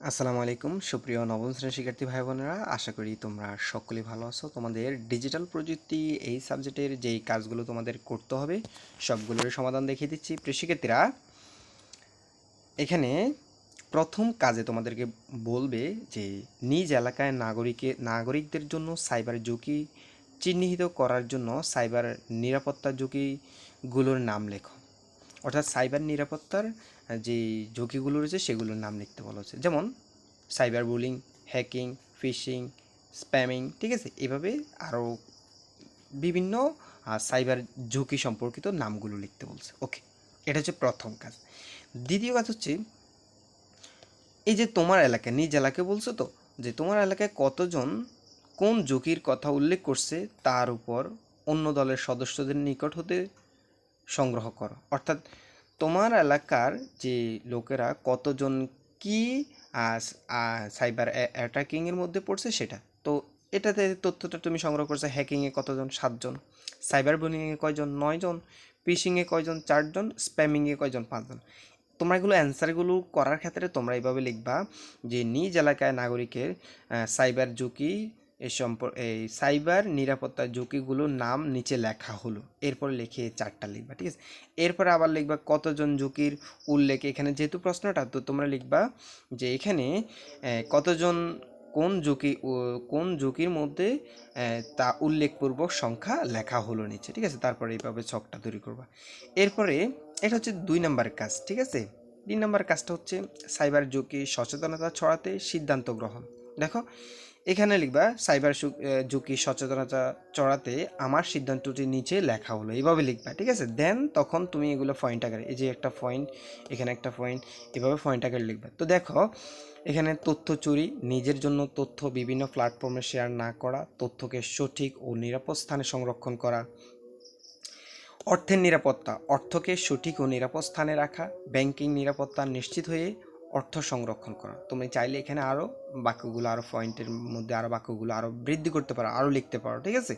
আসসালামু আলাইকুম। সুপ্রিয় নবম শ্রেণির শিক্ষার্থী ভাই বোনেরা আশা করি তোমরা সকলেই ভালো আছো। তোমাদের ডিজিটাল প্রযুক্তি এই সাবজেক্টের যেই কাজগুলো তোমাদের করতে হবে সবগুলোর সমাধান দেখিয়ে দিচ্ছি। প্রিয় শিক্ষার্থীরা, এখানে প্রথম কাজে তোমাদেরকে বলবে যে নিজ এলাকায় নাগরিকে, নাগরিকদের জন্য সাইবার ঝুঁকি চিহ্নিত করার জন্য সাইবার নিরাপত্তা ঝুঁকিগুলোর নাম লেখো। অর্থাৎ সাইবার নিরাপত্তার যে ঝুঁকিগুলো রয়েছে সেগুলোর নাম লিখতে বলা হচ্ছে। যেমন cyber bullying, hacking, phishing, spamming, ঠিক আছে? এভাবে আরও বিভিন্ন সাইবার ঝুঁকি সম্পর্কিত নামগুলো লিখতে বলছে। ওকে, এটা হচ্ছে প্রথম কাজ। দ্বিতীয় কাজ হচ্ছে, এই যে তোমার এলাকায়, নিজ এলাকায় বলছো তো, যে তোমার এলাকায় কতজন কোন ঝুঁকির কথা উল্লেখ করছে তার উপর অন্য দলের সদস্যদের নিকট হতে সংগ্রহ করো। অর্থাৎ তোমার এলাকার যে লোকেরা কতজন কি সাইবার অ্যাটাকিংয়ের মধ্যে পড়ছে সেটা? তো এটাতে তথ্যটা তুমি সংগ্রহ করছ, হ্যাকিংয়ে কতজন? সাতজন। সাইবার বুলিংয়ে কয়জন? নয়জন। ফিশিংয়ে কয়জন? চারজন। স্প্যামিংয়ে কয়জন? পাঁচজন। তোমরা এগুলো অ্যান্সারগুলো করার ক্ষেত্রে তোমরা এইভাবে লিখবা যে নিজ এলাকায় নাগরিকের সাইবার ঝুঁকি এই সম্পর, এই সাইবার নিরাপত্তা ঝুঁকিগুলোর নাম নিচে লেখা হলো। এরপর লিখে চারটা লিখবা, ঠিক আছে? এরপরে আবার লিখবা কতজন ঝুঁকির উল্লেখ। এখানে যেহেতু প্রশ্নটা, তো তোমরা লিখবা যে এখানে কতজন, কোন ঝুঁকি কোন ঝুঁকির মধ্যে তা উল্লেখপূর্বক সংখ্যা লেখা হলো নিচে, ঠিক আছে? তারপরে এইভাবে ছকটা তৈরি করবা। এরপরে এটা হচ্ছে দুই নাম্বার কাজ, ঠিক আছে? তিন নাম্বার কাজটা হচ্ছে সাইবার ঝুঁকি সচেতনতা ছড়াতে সিদ্ধান্ত গ্রহণ। দেখো এখানে লিখবা, সাইবার ঝুঁকি সচেতনতা চড়াতে আমার সিদ্ধান্তটি নিচে লেখা হলো। এইভাবে লিখবা, ঠিক আছে? দেন তখন তুমি এগুলো পয়েন্ট আকারে, এই যে একটা পয়েন্ট এখানে একটা পয়েন্ট এভাবে পয়েন্ট আকারে লিখবা। তো দেখো, এখানে তথ্য চুরি, নিজের জন্য তথ্য বিভিন্ন প্ল্যাটফর্মে শেয়ার না করা, তথ্যকে সঠিক ও নিরাপদ স্থানে সংরক্ষণ করা। অর্থের নিরাপত্তা, অর্থকে সঠিক ও নিরাপদ স্থানে রাখা ব্যাংকিং নিরাপত্তা নিশ্চিত হয়ে অর্থ সংরক্ষণ করা। তুমি চাইলে এখানে আরও বাক্যগুলো আরও পয়েন্টের মধ্যে আরও বাক্যগুলো আরও বৃদ্ধি করতে পারো আরও লিখতে পারো, ঠিক আছে?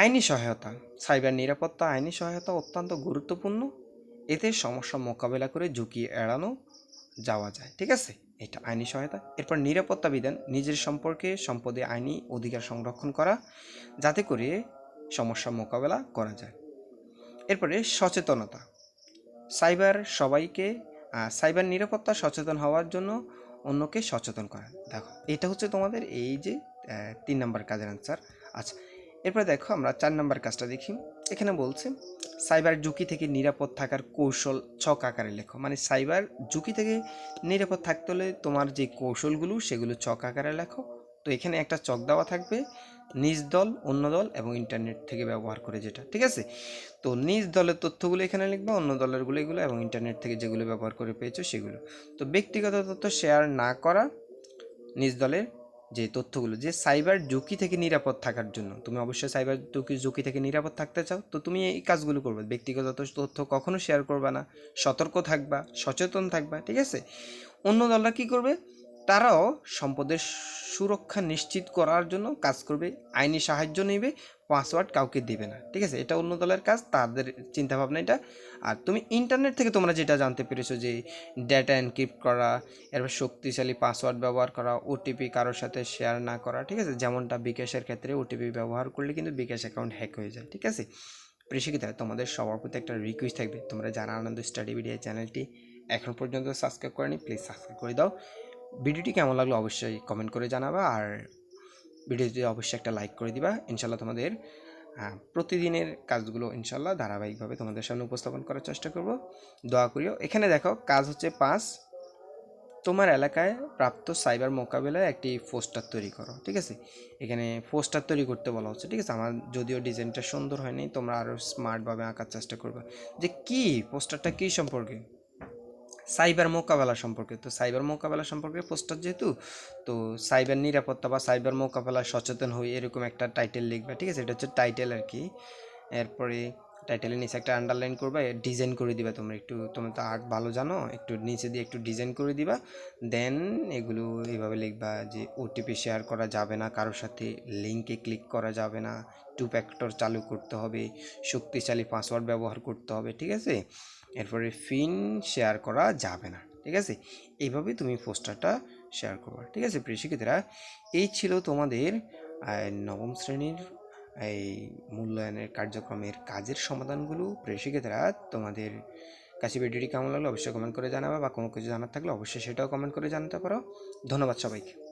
আইনি সহায়তা, সাইবার নিরাপত্তা, আইনি সহায়তা অত্যন্ত গুরুত্বপূর্ণ। এতে সমস্যা মোকাবেলা করে ঝুঁকি এড়ানো যাওয়া যায়, ঠিক আছে? এটা আইনি সহায়তা। এরপর নিরাপত্তা বিধান, নিজের সম্পর্কে সম্পদে আইনি অধিকার সংরক্ষণ করা, যাতে করে সমস্যা মোকাবেলা করা যায়। এরপরে সচেতনতা, সাইবার সবাইকে সাইবার নিরাপত্তা সচেতন হওয়ার জন্য অন্যকে সচেতন করা। দেখো, এটা হচ্ছে তোমাদের এই যে তিন নম্বর কাজের আনসার আচ্ছা এরপরে দেখো আমরা চার নম্বর কাজটা দেখি। এখানে বলছে, সাইবার ঝুঁকি থেকে নিরাপদ থাকার কৌশল ছক আকারে লেখো। মানে সাইবার ঝুঁকি থেকে নিরাপদ থাকতে হলে তোমার যে কৌশলগুলো, সেগুলো ছক আকারে লেখো। তো এখানে একটা চক দেওয়া থাকবে নিজ দল, অন্য দল এবং ইন্টারনেট থেকে ব্যবহার করে যেটা, ঠিক আছে? তো নিজ দলের তথ্যগুলো এখানে লিখবা, অন্য দলেরগুলো এগুলো এবং ইন্টারনেট থেকে যেগুলো ব্যবহার করে পেয়েছ সেগুলো। তো ব্যক্তিগত তথ্য শেয়ার না করা নিজ দলের যে তথ্যগুলো, যে সাইবার ঝুঁকি থেকে নিরাপদ থাকার জন্য। তুমি অবশ্যই সাইবার ঝুঁকি ঝুঁকি থেকে নিরাপদ থাকতে চাও, তো তুমি এই কাজগুলো করবে। ব্যক্তিগত তথ্য কখনো শেয়ার করবে না, সতর্ক থাকবা, সচেতন থাকবা, ঠিক আছে? অন্য দলরা কী করবে? তারাও সম্পদের সুরক্ষা নিশ্চিত করার জন্য কাজ করবে, আইনি সাহায্য নেবে পাসওয়ার্ড কাউকে দেবে না, ঠিক আছে? এটা অন্য দলের কাজ, তাদের চিন্তাভাবনা এটা। আর তুমি ইন্টারনেট থেকে তোমরা যেটা জানতে পেরেছ যে ডেটা এনক্রিপ্ট করা, এরপর শক্তিশালী পাসওয়ার্ড ব্যবহার করা ওটিপি কারোর সাথে শেয়ার না করা, ঠিক আছে? যেমনটা বিকাশের ক্ষেত্রে ওটিপি ব্যবহার করলে কিন্তু বিকাশ অ্যাকাউন্ট হ্যাক হয়ে যায়, ঠিক আছে? প্রেসিকিতা তোমাদের সবার প্রতি একটা রিকোয়েস্ট থাকবে। তোমরা যারা আনন্দ স্টাডি ভিডিও চ্যানেলটি এখন পর্যন্ত সাবস্ক্রাইব করেনি প্লিজ সাবস্ক্রাইব করে দাও। ভিডিওটি কেমন লাগল অবশ্যই কমেন্ট করে জানাবা আর ভিডিওটি অবশ্যই একটা লাইক করে দিবা। ইনশাল্লাহ তোমাদের প্রতিদিনের কাজগুলো ইনশাল্লাহ ধারাবাহিকভাবে তোমাদের সামনে উপস্থাপন করার চেষ্টা করব। দোয়া করিও। এখানে দেখো, কাজ হচ্ছে পাঁচ, তোমার এলাকায় প্রাপ্ত সাইবার মোকাবেলায় একটি পোস্টার তৈরি করো, ঠিক আছে? এখানে পোস্টার তৈরি করতে বলা হচ্ছে, ঠিক আছে? আমার যদিও ডিজাইনটা সুন্দর হয়নি, তোমরা আরও স্মার্টভাবে আঁকার চেষ্টা করবে। যে কি? পোস্টারটা কী সম্পর্কে? সাইবার মোকাবেলা সম্পর্কে। তো সাইবার মোকাবেলা সম্পর্কে পোস্টার যেহেতু, তো সাইবার নিরাপত্তা বা সাইবার মোকাবেলা সচেতন হই এরকম একটা টাইটেল লিখবে, ঠিক আছে? এটা হচ্ছে টাইটেল আর কি। এরপরে টাইটেলের নিচে একটা আন্ডারলাইন করবা ডিজাইন করে দিবা তোমরা। একটু, তোমরা তো আর্ট ভালো জানো, একটু নিচে দিয়ে একটু ডিজাইন করে দিবা। দেন এগুলো এইভাবে লিখবা যে ওটিপি শেয়ার করা যাবে না, কারোর সাথে লিঙ্কে ক্লিক করা যাবে না টু ফ্যাক্টর চালু করতে হবে, শক্তিশালী পাসওয়ার্ড ব্যবহার করতে হবে, ঠিক আছে? এরপরে ফিন শেয়ার করা যাবে না, ঠিক আছে? এইভাবে তুমি পোস্টারটা শেয়ার করবা, ঠিক আছে? প্রিয় শিক্ষার্থীরা, এই ছিল তোমাদের নবম শ্রেণির এই মূল্যায়নের কার্যক্রমের কাজের সমাধানগুলো প্রেসিকেতারা তোমাদের কাছে ভিডিওটি কেমন লাগল অবশ্যই কমেন্ট করে জানাবা বা কোনো কিছু জানার থাকলে অবশ্যই সেটাও কমেন্ট করে জানাতে পারো। ধন্যবাদ সবাইকে।